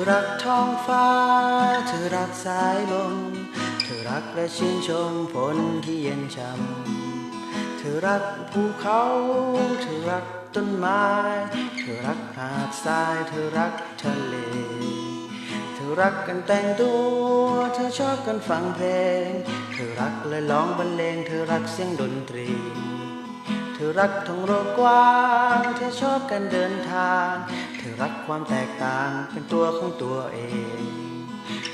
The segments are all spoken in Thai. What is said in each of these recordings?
อรักท้องฟ้า เธอรักสายลม เธอรักและชื่นชมฝนที่เย็นช่ำเธอรักภูเขา เธอรักต้นไม้ เธอรักหาดทราย เธอรักทะเล เธอรักกันแต่งตัว เธอชอบกันฟังเพลง เธอรักและร้องบรรเลง เธอรักเสียงดนตรีเธอรักท้องโลกกว้าง เธอชอบการเดินทาง รักความแตกต่างเป็นตัวของตัวเอง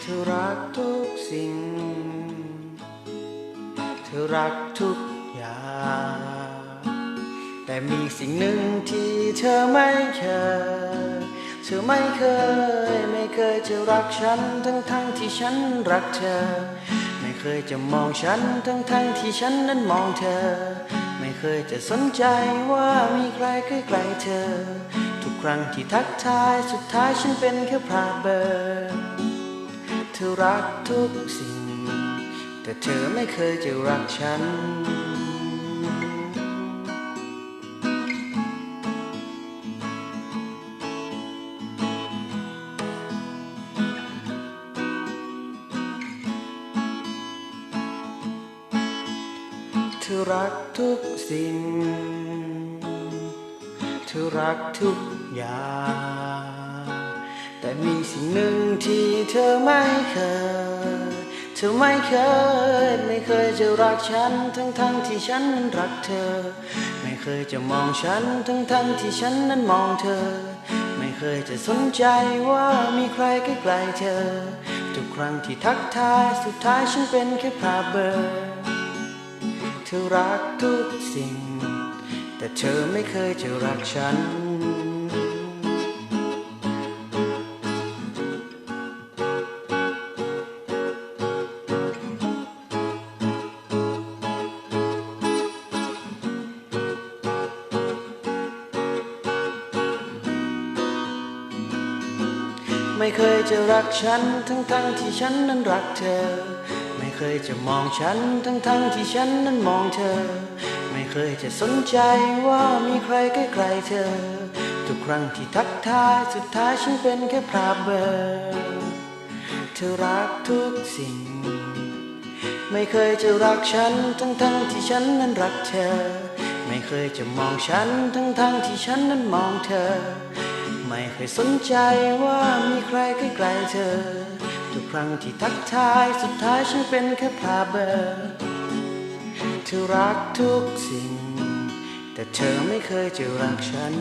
เธอรักทุกสิ่ง เธอรักทุกอย่าง แต่มีสิ่งหนึ่งที่เธอไม่เคย เธอไม่เคย ไม่เคยจะรักฉันทั้งทั้งที่ฉันรักเธอ ไม่เคยจะมองฉันทั้งทั้งที่ฉันนั้นมองเธอ ไม่เคยจะสนใจว่ามีใครใกล้ๆเธอ ทุกครั้งที่ทักทายสุดท้ายฉันเป็นแค่พราเบอร์เธอรักทุกสิ่ง แต่เธอไม่เคยจะรักฉัน เธอรักทุกสิ่ง อรักทุกอย่าง แต่มีสิ่งหนึ่งที่เธอไม่เคย เธอไม่เคย ไม่เคยจะรักฉัน ทั้งทั้งๆที่ฉันนั้นรักเธอ ไม่เคยจะมองฉัน ทั้งทั้งๆที่ฉันนั้นมองเธอ ไม่เคยจะสนใจว่ามีใครใกล้ๆเธอ ทุกครั้งที่ทักทายสุดท้ายฉันเป็นแค่ภาพเบอร์เธอรักทุกสิ่ง แต่เธอไม่เคยจะรักฉัน ไม่เคยจะรักฉัน ทั้งทั้งๆที่ฉันนั้นรักเธอ ไม่เคยจะมองฉัน ทั้งทั้งที่ฉันนั้นมองเธอ ไม่เคยจะสนใจว่ามีใครใกล้ๆเธอ ทุกครั้งที่ทักทายสุดท้ายฉันเป็นแค่ภาเบอร์เธอรักทุกสิ่ง ไม่เคยจะรักฉันทั้งทั้งๆที่ฉันนั้นรักเธอ ไม่เคยจะมองฉันทั้งทั้งๆที่ฉันนั้นมองเธอ ไม่เคยสนใจว่ามีใครใกล้ๆเธอ ทุกครั้งที่ทักทายสุดท้ายฉันเป็นแค่ภาพเบอร์ เธอรักทุกสิ่ง แต่เธอไม่เคยจะรักฉัน